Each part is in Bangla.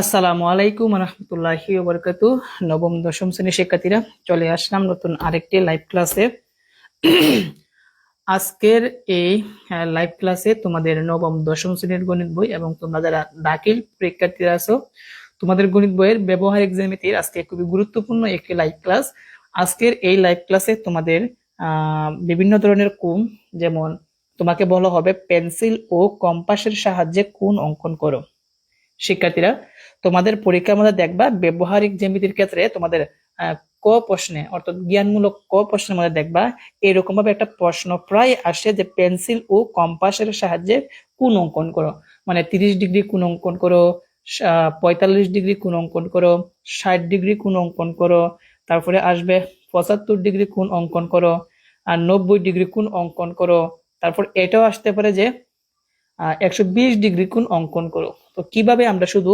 আসসালামু আলাইকুম রহমতুল্লাহি বরকাতু নবম, দশম শ্রেণির শিক্ষার্থীরা, চলে আসলাম নতুন আরেকটি লাইভ ক্লাসে আজকের এই লাইভ ক্লাসে তোমাদের নবম, দশম শ্রেণির গণিত বই এবং তোমরা যারা দাখিল পরীক্ষার্থীরা আছো, তোমাদের গণিত বইয়ের ব্যবহারিক জ্যামিতির আজকে খুবই গুরুত্বপূর্ণ একটি লাইভ ক্লাস আজকের এই লাইভ ক্লাসে তোমাদের বিভিন্ন ধরনের কোণ যেমন তোমাকে বলা হবে পেন্সিল ও কম্পাসের সাহায্যে কোণ অঙ্কন করো। শিক্ষার্থীরা, তোমাদের পরীক্ষার মধ্যে দেখবা ব্যবহারিক জ্যামিতির ক্ষেত্রে তোমাদের ক প্রশ্নে, অর্থাৎ জ্ঞানমূলক ক প্রশ্নের মধ্যে দেখবা এরকম ভাবে একটা প্রশ্ন প্রায় আসে যে পেন্সিল ও কম্পাসের সাহায্যে কোন অঙ্কন করো। মানে তিরিশ ডিগ্রি কোন অঙ্কন করো পঁয়তাল্লিশ ডিগ্রি কোন অঙ্কন করো, ষাট ডিগ্রি কোন অঙ্কন করো, তারপরে আসবে পঁচাত্তর ডিগ্রি কোন অঙ্কন করো, আর নব্বই ডিগ্রি কোন অঙ্কন করো। তারপর এটাও আসতে পারে যে একশো বিশ ডিগ্রি কোণ অঙ্কন করো। তো কীভাবে আমরা শুধু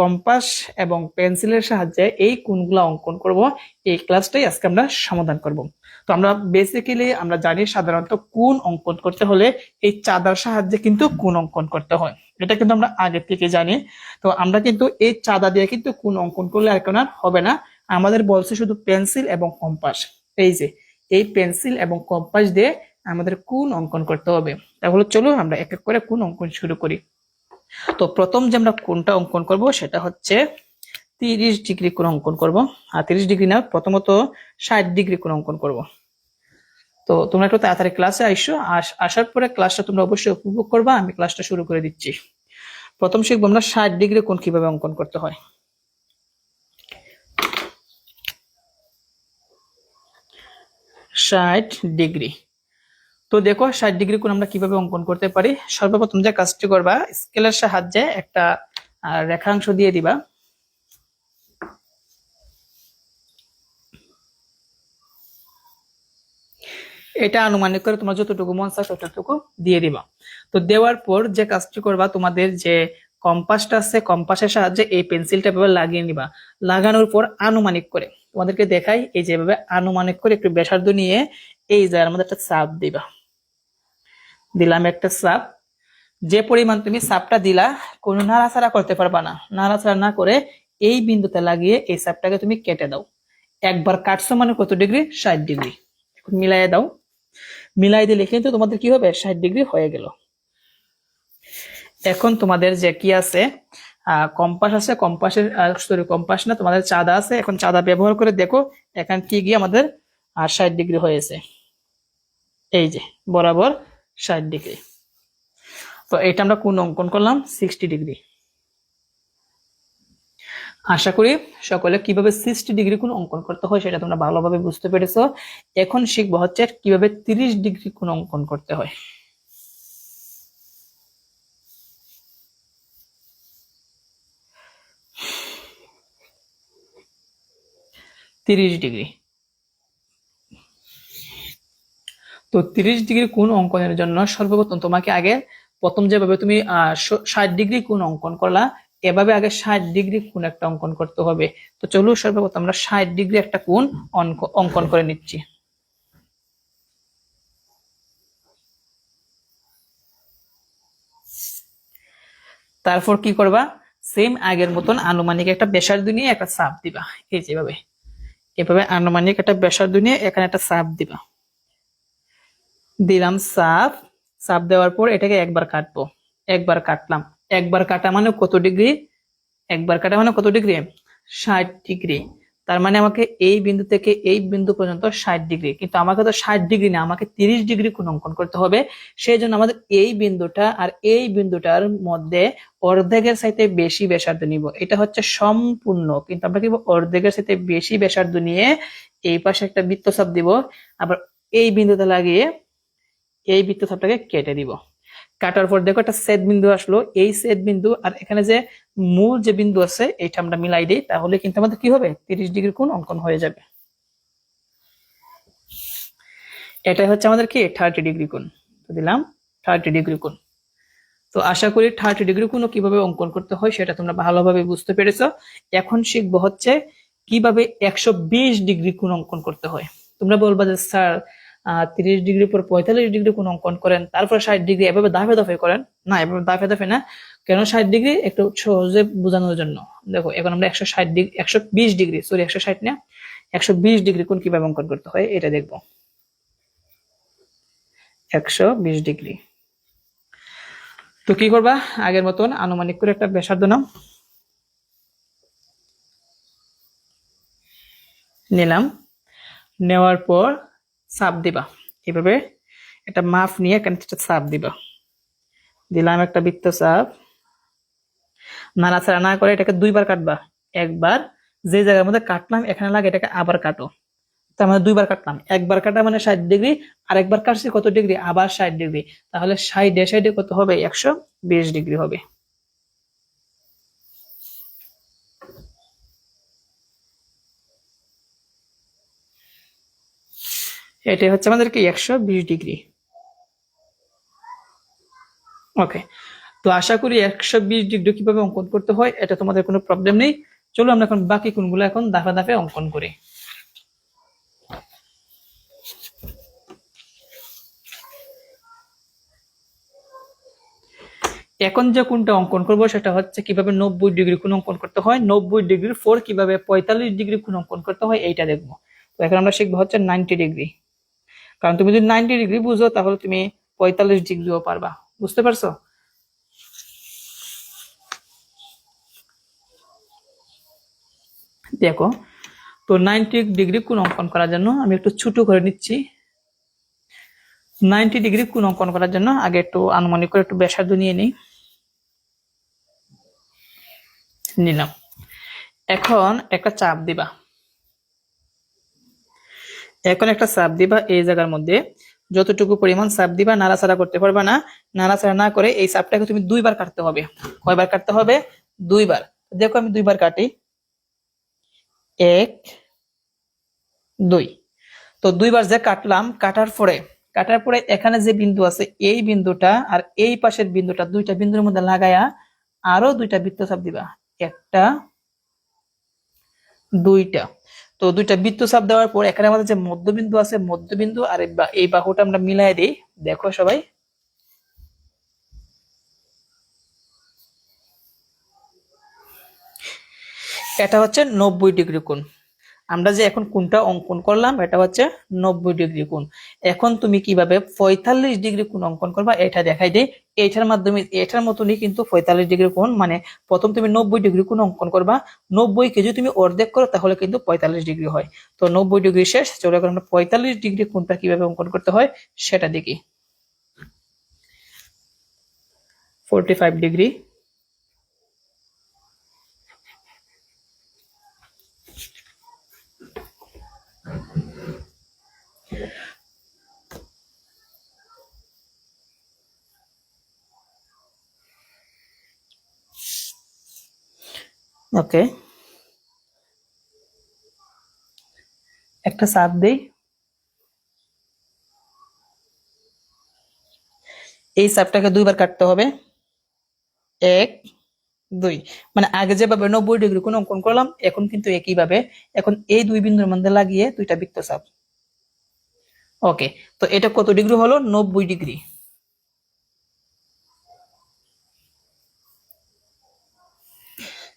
কম্পাস এবং পেন্সিলের সাহায্যে এই কোণগুলো অঙ্কন করব, এই ক্লাসটাই আজকে আমরা সমাধান করব। তো আমরা বেসিক্যালি আমরা জানি সাধারণত কোণ অঙ্কন করতে হলে এই চাঁদার সাহায্যে কিন্তু কোণ অঙ্কন করতে হয়। এটা কিন্তু আমরা আগে থেকে জানি। তো আমরা কিন্তু এই চাঁদা দিয়ে কিন্তু কোণ অঙ্কন করলে আর কেন হবে না। আমাদের বলছে শুধু পেন্সিল এবং কম্পাস। এই যে, এই পেন্সিল এবং কম্পাস দিয়ে আমাদের কোন অঙ্কন করতে হবে? তাহলে চলো আমরা এক এক করে কোন অঙ্কন শুরু করি। তো প্রথম যে আমরা কোনটা অঙ্কন করব, সেটা হচ্ছে তিরিশ ডিগ্রি কোণ অঙ্কন করব। আর তিরিশ ডিগ্রি না, প্রথমত ষাট ডিগ্রি কোণ অঙ্কন করব। তো তোমরা একটু তাড়াতাড়ি ক্লাসে আইসো। আস- আসার পরে ক্লাসটা তোমরা অবশ্যই উপভোগ করবা। আমি ক্লাসটা শুরু করে দিচ্ছি। প্রথম শিখব আমরা ষাট ডিগ্রি কোন কীভাবে অঙ্কন করতে হয়। ষাট ডিগ্রি। তো দেখো, ষাট ডিগ্রি কোণ আমরা কীভাবে অঙ্কন করতে পারি? সর্বপ্রথম যে কাজটি করবা, স্কেলের সাহায্যে একটা রেখাংশ দিয়ে দিবা। এটা আনুমানিক করে তোমার যতটুকু মন চায় ততটুকু দিয়ে দিবা। তো দেওয়ার পর যে কাজটি করবা, তোমাদের যে কম্পাসটা আছে, কম্পাসের সাহায্যে এই পেন্সিলটা এভাবে লাগিয়ে নিবা। লাগানোর পর আনুমানিক করে, তোমাদেরকে দেখাই, এই যেভাবে আনুমানিক করে একটু ব্যাসার্ধ নিয়ে এই জায়গার মধ্যে একটা চাপ দিবা। দিলাম একটা সাপ। যে পরিমাণ তুমি সাপটা দিলা, কোনো নাড়াচাড়া করতে পারবা না। নাড়াচাড়া না করে এই বিন্দুতে লাগিয়ে এই সাপটাকে তুমি কেটে দাও। একবার কাটছো মানে কত ডিগ্রি? ষাট ডিগ্রি। মিলাই দাও। মিলাই দিলে কিন্তু তোমাদের কি হবে? ষাট ডিগ্রি হয়ে গেল। এখন তোমাদের যে কি আছে আহ কম্পাস আছে, কম্পাসের সরি কম্পাস না, তোমাদের চাঁদা আছে। এখন চাঁদা ব্যবহার করে দেখো, এখানে কি গিয়ে আমাদের ষাট ডিগ্রি হয়েছে। এই যে, বরাবর ষাট ডিগ্রি। তো এটা আমরা কোন অঙ্কন করলাম? Sixty degree. আশা করি সকলে কীভাবে সিক্সটি ডিগ্রি কোন অঙ্কন করতে হয় সেটা তোমরা ভালোভাবে বুঝতে পেরেছ। এখন শিখব হচ্ছে কীভাবে তিরিশ ডিগ্রি কোন অঙ্কন করতে হয়। তিরিশ ডিগ্রি। তো তিরিশ ডিগ্রি কোন অঙ্কনের জন্য সর্বপ্রথম তোমাকে আগে প্রথম যেভাবে তুমি ষাট ডিগ্রি কোণ অঙ্কন করলা, এভাবে আগে ষাট ডিগ্রি কোণ একটা অঙ্কন করতে হবে। তো চলো সর্বপ্রথম আমরা ষাট ডিগ্রি একটা অঙ্ক- অঙ্কন করে নিচ্ছি। তারপর কি করবা? সেম আগের মতন আনুমানিক একটা ব্যাসার্ধ নিয়ে একটা চাপ দিবা, এই যেভাবে। এভাবে আনুমানিক একটা ব্যাসার্ধ নিয়ে এখানে একটা চাপ দিবা। দিলাম সাপ সাপ দেওয়ার পর এটাকে একবার কাটবো। একবার কাটলাম। একবার কাটা মানে কত ডিগ্রি? একবার কাটা মানে কত ডিগ্রি? ষাট ডিগ্রি। তার মানে আমাকে এই বিন্দু থেকে এই বিন্দু পর্যন্ত ষাট ডিগ্রি। কিন্তু আমাকে তো ষাট ডিগ্রি না, আমাকে তিরিশ ডিগ্রি কোণ অঙ্কন করতে হবে। সেই জন্য আমাদের এই বিন্দুটা আর এই বিন্দুটার মধ্যে অর্ধেকের সাথে বেশি ব্যাসার্ধ নিব। এটা হচ্ছে সম্পূর্ণ। কিন্তু আমরা কি? অর্ধেকের সাথে বেশি ব্যাসার্ধ নিয়ে এই পাশে একটা বৃত্তচাপ দিব। আবার এই বিন্দুতে লাগিয়ে এই বৃত্তচাপটাকে কেটে দিব। কাটার পর দেখো একটা সেট বিন্দু আসলো। এই সেট বিন্দু আর এখানে যে মূল যে বিন্দু আছে এটা আমরা মিলাই দিই, তাহলে কিন্তু আমাদের কি হবে? তিরিশ ডিগ্রি কোণ অঙ্কন হয়ে যাবে। এটাই হচ্ছে আমাদের কি? থার্টি ডিগ্রি তো দিলাম থার্টি ডিগ্রি কোণ। তো আশা করি থার্টি ডিগ্রি কোণ কীভাবে অঙ্কন করতে হয় সেটা তোমরা ভালোভাবে বুঝতে পেরেছ। এখন শিখব হচ্ছে কীভাবে একশো বিশ ডিগ্রি কোণ অঙ্কন করতে হয়। তোমরা বলবা যে, স্যার তিরিশ ডিগ্রি পর পঁয়তাল্লিশ ডিগ্রি কোণ অঙ্কন করেন, তারপর ষাট ডিগ্রি এভাবে দাফে দাফে করেন। না, এভাবে দাফে দাফে না, কেন ষাট ডিগ্রি একটু সহজে বোঝানোর জন্য। দেখো, এখন আমরা একশো ষাট ডিগ্রি, একশো বিশ ডিগ্রি সরি একশো ষাট না, একশো বিশ ডিগ্রি কোন কীভাবে অঙ্কন করতে হয়, এটা দেখব। একশো বিশ ডিগ্রি। তো কি করবা? আগের মতন আনুমানিক করে একটা ব্যাসার্ধ নাম নিলাম। নেওয়ার পর চাপ দিবা। এভাবে একটা মাপ নিয়ে এখানে একটা চাপ দিবা। দিলাম একটা বৃত্ত চাপ নাড়াচাড়া না করে এটাকে দুইবার কাটবা। একবার যে জায়গার মধ্যে কাটলাম, এখানে লাগে এটাকে আবার কাটো। তার মানে দুইবার কাটলাম। একবার কাটা মানে ষাট ডিগ্রি আর একবার কাটছি কত ডিগ্রি? আবার ষাট ডিগ্রি। তাহলে সাইডে সাইডে কত হবে? একশো বিশ ডিগ্রি হবে। এটাই হচ্ছে আমাদেরকে একশো বিশ ডিগ্রি। ওকে, তো আশা করি একশো বিশ ডিগ্রি কীভাবে অঙ্কন করতে হয়, এটা তোমাদের কোনো প্রবলেম নেই। চলো আমরা এখন বাকি কোনগুলো এখন দাফে দাফে অঙ্কন করি। এখন যে কোনটা অঙ্কন করব, সেটা হচ্ছে কীভাবে নব্বই ডিগ্রি কোণ অঙ্কন করতে হয়, নব্বই ডিগ্রি ফোর, কীভাবে পঁয়তাল্লিশ ডিগ্রি কোণ অঙ্কন করতে হয়, এইটা দেখব। তো এখন আমরা শিখব হচ্ছে নাইনটি ডিগ্রি। কারণ তুমি যদি নাইনটি ডিগ্রি বুঝো, তাহলে তুমি পঁয়তাল্লিশ ডিগ্রিও পারবা। বুঝতে পারছ? দেখো, তো নাইনটি ডিগ্রি কোন অঙ্কন করার জন্য আমি একটু ছোট করে নিচ্ছি। নাইনটি ডিগ্রি কোন অঙ্কন করার জন্য আগে একটু আনুমানিক করে একটু ব্যাসার্ধ নিয়ে নিই। নিলাম। এখন একটা চাপ দিবা। এখন একটা চাপ দিবা এই জায়গার মধ্যে। যতটুকু পরিমাণ চাপ দিবা, নাড়াচাড়া করতে পারবা না। নাড়াচাড়া না করে এই চাপটাকে তুমি দুইবার কাটতে হবে। কয়বার কাটতে হবে? দুইবার। দেখো আমি দুইবার কাটি। এক, দুই। তো দুইবার যে কাটলাম, কাটার পরে কাটার পরে এখানে যে বিন্দু আছে, এই বিন্দুটা আর এই পাশের বিন্দুটা দুইটা বিন্দুর মধ্যে লাগায়া আরও দুইটা বৃত্ত বৃত্তচাপ দিবা। একটা, দুইটা। তো দুইটা বৃত্ত চাপ দেওয়ার পর এখানে আমাদের যে মধ্যবিন্দু আছে, মধ্যবিন্দু আর এই বাহুটা আমরা মিলাই দিই। দেখো সবাই। এটা হচ্ছে নব্বই ডিগ্রি কোণ। আমরা যে এখন কোনটা অঙ্কন করলাম, এটা হচ্ছে নব্বই ডিগ্রি কোণ। এখন তুমি কীভাবে পঁয়তাল্লিশ ডিগ্রি কোণ অঙ্কন করবা, এটা দেখাই দেই। এইটার মাধ্যমে, এটার মতনই কিন্তু পঁয়তাল্লিশ ডিগ্রি কোণ মানে প্রথম তুমি নব্বই ডিগ্রি কোণ অঙ্কন করবা। নব্বই কে যদি তুমি অর্ধেক করো, তাহলে কিন্তু পঁয়তাল্লিশ ডিগ্রি হয়। তো নব্বই ডিগ্রি শেষ, চলে এখন আমরা পঁয়তাল্লিশ ডিগ্রি কোণটা কীভাবে অঙ্কন করতে হয়, সেটা দেখি। Forty five degree. ওকে। একটা চাপ দেই। এই চাপটাকে দুইবার কাটতে হবে। এক, দুই। মানে আগে যেভাবে নব্বই ডিগ্রি কোণ অঙ্কন করলাম, এখন কিন্তু একইভাবে। এখন এই দুই বিন্দুর মধ্যে লাগিয়ে দুইটা বৃত্ত চাপ ওকে, তো এটা কত ডিগ্রি হলো? নব্বই ডিগ্রি।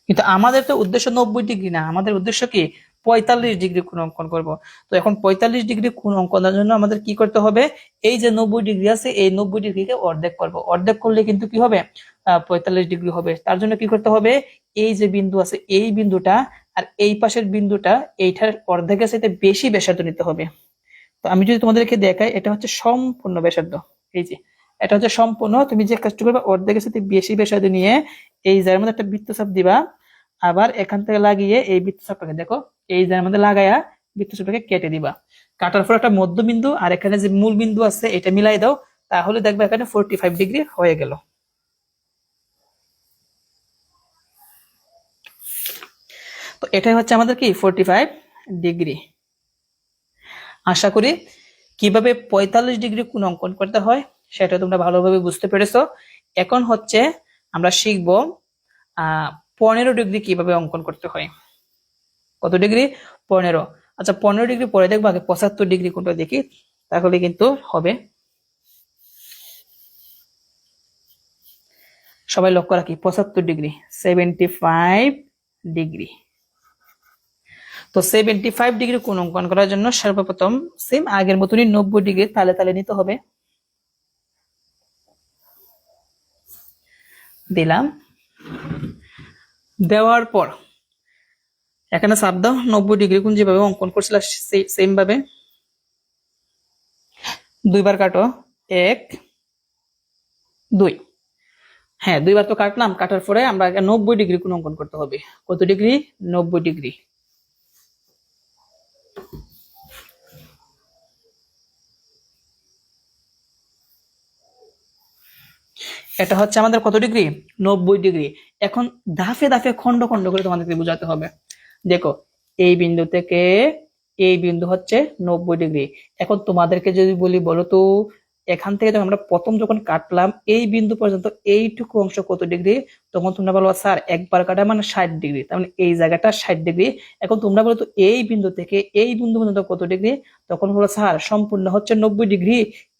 কিন্তু আমাদের তো উদ্দেশ্য নব্বই ডিগ্রি না, আমাদের উদ্দেশ্য কি? পঁয়তাল্লিশ ডিগ্রি কোণ অঙ্কন করব। তো এখন পঁয়তাল্লিশ ডিগ্রি কোণ অঙ্কনের জন্য আমাদের কি করতে হবে? এই যে নব্বই ডিগ্রি আছে, এই নব্বই ডিগ্রিকে অর্ধেক করব। অর্ধেক করলে কিন্তু কি হবে? পঁয়তাল্লিশ ডিগ্রি হবে। তার জন্য কি করতে হবে? এই যে বিন্দু আছে, এই বিন্দুটা আর এই পাশের বিন্দুটা, এইটার অর্ধেকের সাথে বেশি ব্যাসার্ধ নিতে হবে। তো আমি যদি তোমাদেরকে দেখাই, এটা হচ্ছে সম্পূর্ণ ব্যাসার্ধ। এই যে, এটা হচ্ছে সম্পূর্ণ। তুমি যে কাজটা করবে, অর্ধেকের সাথে বেশি ব্যাসার্ধ নিয়ে এই জায়গার মধ্যে একটা বৃত্তচাপ দিবা, আবার এখান থেকে লাগিয়ে এই বৃত্তচাপটাকে দেখো, এই জায়গার মধ্যে লাগায়া বৃত্তচাপটাকে কেটে দিবা। কাটার পর একটা মধ্যবিন্দু আর এখানে যে মূল বিন্দু আছে, এটা মিলাই দাও, তাহলে দেখবে এখানে ফোরটি ফাইভ ডিগ্রি হয়ে গেল। তো এটাই হচ্ছে আমাদের কি? ফোরটি ফাইভ ডিগ্রি আশা করি কীভাবে পঁয়তাল্লিশ ডিগ্রি কোন অঙ্কন করতে হয়, সেটা তোমরা ভালোভাবে বুঝতে পেরেছ। এখন হচ্ছে আমরা শিখব পনেরো ডিগ্রি কীভাবে অঙ্কন করতে হয়। কত ডিগ্রি? পনেরো। আচ্ছা পনেরো ডিগ্রি পরে দেখব আগে পঁচাত্তর ডিগ্রি কোনটা দেখি, তাহলে কিন্তু হবে। সবাই লক্ষ্য রাখি, পঁচাত্তর ডিগ্রি, সেভেন্টি ফাইভ ডিগ্রি। তো সেভেন্টি ফাইভ ডিগ্রি কোন অঙ্কন করার জন্য সর্বপ্রথম সেম আগের মতনই নব্বই ডিগ্রি তালে তালে নিতে হবে। দিলাম। দেওয়ার পর, এখানে চাপ দাও, নব্বই ডিগ্রি কোণ যেভাবে অঙ্কন করছিল সেম ভাবে দুইবার কাটো, এক, দুই। হ্যাঁ দুইবার তো কাটলাম, কাটার পরে আমরা নব্বই ডিগ্রি কোন অঙ্কন করতে হবে। কত ডিগ্রি? নব্বই ডিগ্রি। এটা হচ্ছে আমাদের কত ডিগ্রি? নব্বই ডিগ্রি। এখন ধাফে ধাফে খন্ড খন্ড করে তোমাদেরকে বোঝাতে হবে। দেখো, এই বিন্দু থেকে এই বিন্দু হচ্ছে নব্বই ডিগ্রি। এখন তোমাদেরকে যদি বলি, বলো তো, এখান থেকে যখন আমরা প্রথম যখন কাটলাম, এই বিন্দু পর্যন্ত এইটুকু অংশ কত ডিগ্রি? তখন তোমরা বলো, স্যার, একবার কাটা মানে ষাট ডিগ্রি। তার মানে এই জায়গাটা ষাট ডিগ্রি। এখন তোমরা বলো তো, এই বিন্দু থেকে এই বিন্দু পর্যন্ত কত ডিগ্রি? তখন বলো, স্যার, সম্পূর্ণ হচ্ছে নব্বই ডিগ্রি।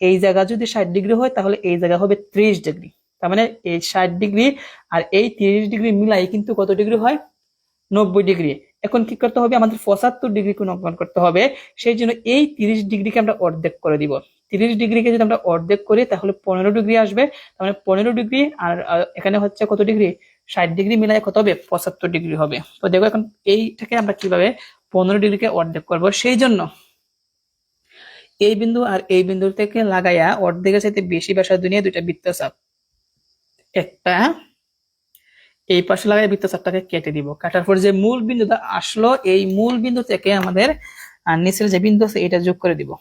এই জায়গা যদি ষাট ডিগ্রি হয়, তাহলে এই জায়গা হবে ত্রিশ ডিগ্রি। তার মানে এই ষাট ডিগ্রি আর এই তিরিশ ডিগ্রি মিলাই কিন্তু কত ডিগ্রি হয়? নব্বই ডিগ্রি। এখন কি করতে হবে? আমাদের পঁচাত্তর ডিগ্রি অঙ্কন করতে হবে। সেই জন্য এই তিরিশ ডিগ্রিকে আমরা অর্ধেক করে দিব। তিরিশ ডিগ্রিকে যদি আমরা অর্ধেক করি, তাহলে পনেরো ডিগ্রি আসবে। তাহলে পনেরো ডিগ্রি আর এখানে হচ্ছে কত ডিগ্রি? ষাট ডিগ্রি মিলাই কত হবে? পঁচাত্তর ডিগ্রি হবে। তো দেখো এখন এইটাকে আমরা কীভাবে পনেরো ডিগ্রিকে অর্ধেক করব? সেই জন্য এই বিন্দু আর এই বিন্দু থেকে লাগাইয়া অর্ধেকের সাথে বেশি ব্যাসার্ধ নিয়ে দুইটা বৃত্তচাপ একটা, এই পাশে লাগাই বৃত্তচাপটাকে কেটে দিব। কাটার পর যে মূল বিন্দুটা আসলো, এই মূল বিন্দু থেকে আমাদের নিচের যে বিন্দু আছে, এটা যোগ করে দিব।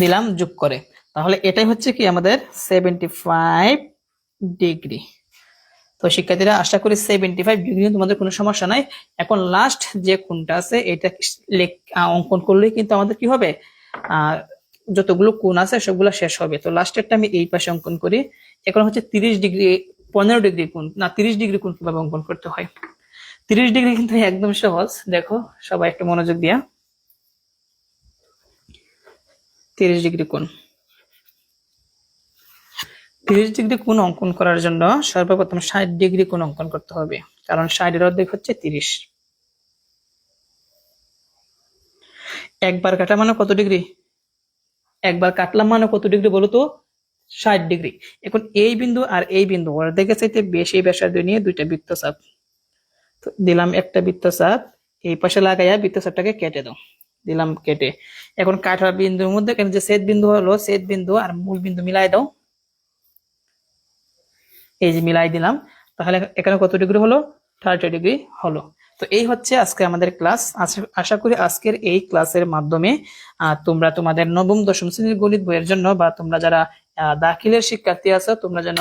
দিলাম যোগ করে। তাহলে এটাই হচ্ছে কি আমাদের সেভেন্টি ফাইভ ডিগ্রি। তো শিক্ষার্থীরা, আশা করি সেভেন্টি ফাইভ ডিগ্রি তোমাদের কোনো সমস্যা নাই। এখন লাস্ট যে কোনটা আছে, এটা অঙ্কন করলেই কিন্তু আমাদের কি হবে? যতগুলো কোণ আছে, সবগুলো শেষ হবে। তো লাস্টেরটা আমি এই পাশে অঙ্কন করি। এখন হচ্ছে তিরিশ ডিগ্রি, পনেরো ডিগ্রি কোণ, না, তিরিশ ডিগ্রি কোণ কীভাবে অঙ্কন করতে হয়? তিরিশ ডিগ্রি কিন্তু একদম সহজ। দেখো, সবাই একটু মনোযোগ দিয়া। তিরিশ ডিগ্রি কোণ। তিরিশ ডিগ্রি কোণ অঙ্কন করার জন্য সর্বপ্রথম ষাট ডিগ্রি কোণ অঙ্কন করতে হবে। কারণ ষাটের অর্ধেক হচ্ছে তিরিশ। একবার কাটা মানে কত ডিগ্রি? একবার কাটলাম মানে কত ডিগ্রি বলো তো? ষাট ডিগ্রি। এখন এই বিন্দু আর এই বিন্দু, অর্ধেকের চাইতে বেশি ব্যাসার্ধ নিয়ে দুইটা বৃত্তচাপ। তো দিলাম একটা বৃত্তচাপ, এই পাশে লাগাইয়া বৃত্তচাপটাকে কেটে দাও। দিলাম কেটে। এখন কাটার বিন্দুর মধ্যে যে ছেদ বিন্দু হলো, ছেদ বিন্দু আর মূল বিন্দু মিলাই দাও। এই যে মিলাই দিলাম, তাহলে এখানে কত ডিগ্রি হলো? থার্টি ডিগ্রি হলো। তো এই হচ্ছে আজকে আমাদের ক্লাস। আশা- করি আজকের এই ক্লাসের মাধ্যমে তোমরা তোমাদের নবম, দশম শ্রেণির গণিত বইয়ের জন্য বা তোমরা যারা দাখিলের শিক্ষার্থী আছো, তোমরা যেন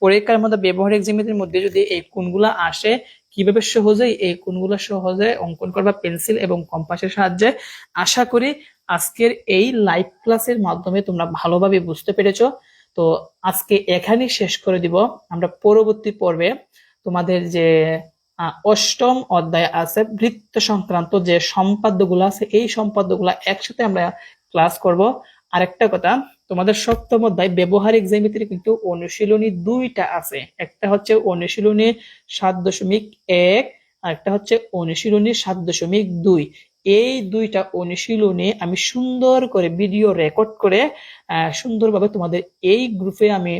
পরীক্ষার মধ্যে ব্যবহারিক জ্যামিতির মধ্যে যদি এই কোণগুলা আসে, কীভাবে সহজেই এই কোণগুলো সহজে অঙ্কন করবা পেন্সিল এবং কম্পাসের সাহায্যে, আশা করি আজকের এই লাইভ ক্লাসের মাধ্যমে তোমরা ভালোভাবে বুঝতে পেরেছ। তো আজকে এখানেই শেষ করে দিব। আমরা পরবর্তী পর্বে তোমাদের যে অষ্টম অধ্যায় আছে বৃত্ত সংক্রান্ত যে সম্পাদ্যগুলো আছে, এই সম্পাদ্যগুলো একসাথে আমরা ক্লাস করব। আরেকটা কথা, তোমাদের সপ্তম অধ্যায় ব্যবহারিক জ্যামিতির কিন্তু অনুশীলনী দুইটা আছে। একটা হচ্ছে অনুশীলনী সাত দশমিক এক, আর একটা হচ্ছে অনুশীলনী সাত দশমিক দুই। এই দুইটা অনুশীলনী আমি সুন্দর করে ভিডিও রেকর্ড করে সুন্দরভাবে তোমাদের এই গ্রুপে আমি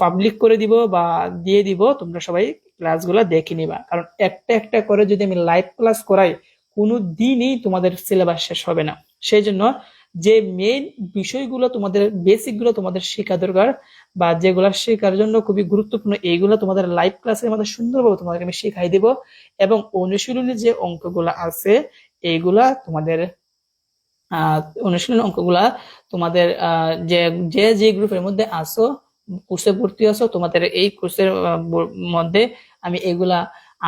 পাবলিক করে দিব বা দিয়ে দিব, তোমরা সবাই ক্লাসগুলো দেখে নিবা। কারণ একটা একটা করে যদি আমি লাইভ ক্লাস করাই, কোনো দিনই তোমাদের সিলেবাস শেষ হবে না। সেই জন্য যে মেইন বিষয়গুলো তোমাদের বেসিকগুলো তোমাদের শেখা দরকার বা যেগুলো শেখার জন্য খুবই গুরুত্বপূর্ণ, এইগুলো তোমাদের লাইভ ক্লাসের মধ্যে সুন্দরভাবে তোমাদেরকে আমি শেখাই দিব এবং অনুশীলনী যে অঙ্কগুলো আছে, এইগুলা তোমাদের অনুশীলন অঙ্কগুলা তোমাদের যে যে যে গ্রুপের মধ্যে আসো কোর্সে ভর্তি আছো তোমাদের এই কোর্সের মধ্যে আমি এগুলা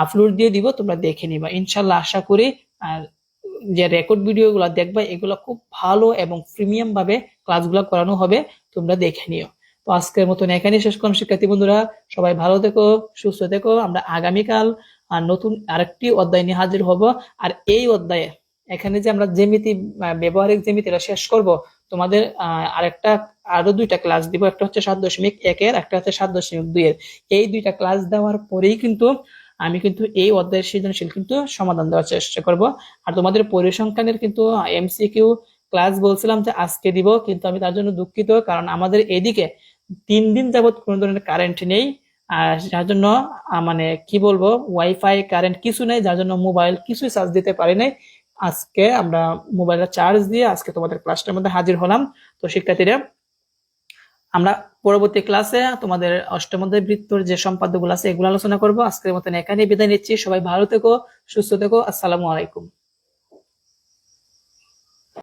আপলোড দিয়ে দিব তোমরা দেখে নিবা। ইনশাল্লাহ আশা করি যে রেকর্ড ভিডিও গুলা দেখবা এগুলো খুব ভালো এবং প্রিমিয়াম ভাবে ক্লাসগুলো করানো হবে তোমরা দেখে নিও। তো আজকের মতন এখানে শেষ করলাম শিক্ষার্থী বন্ধুরা সবাই ভালো থেকো সুস্থ থেকো আমরা আগামীকাল আর নতুন আরেকটি অধ্যায় নিয়ে হাজির হব। আর এই অধ্যায়ে এখানে যে আমরা জ্যামিতি আহ, ব্যবহারিক জ্যামিতিটা শেষ করব তোমাদের আরেকটা আরও দুইটা ক্লাস দিব, একটা হচ্ছে সাত দশমিক একের, একটা হচ্ছে সাত দশমিক দুইয়ের। এই দুইটা ক্লাস দেওয়ার পরেই কিন্তু আমি কিন্তু এই অধ্যায়ের সৃজনশীল কিন্তু সমাধান দেওয়ার চেষ্টা করব। আর তোমাদের পরিসংখ্যানের কিন্তু এমসিকিউ ক্লাস বলছিলাম যে আজকে দিব, কিন্তু আমি তার জন্য দুঃখিত, কারণ আমাদের এদিকে তিন দিন যাবত কোনো ধরনের কারেন্ট নেই। আর যার জন্য মানে কি বলব ওয়াইফাই কারেন্ট কিছু নেই, যার জন্য মোবাইল কিছুই চার্জ দিতে পারি নাই। আজকে আমরা মোবাইলটা চার্জ দিয়ে আজকে তোমাদের ক্লাসটার মধ্যে হাজির হলাম। তো শিক্ষার্থীরা আমরা পরবর্তী ক্লাসে তোমাদের অষ্টম বৃত্তর যে সম্পাদ্যগুলো আছে, এগুলো আলোচনা করব। আজকের মতন এখানেই বিদায় নিচ্ছি। সবাই ভালো থেকো, সুস্থ থেকো। আসসালামু আলাইকুম।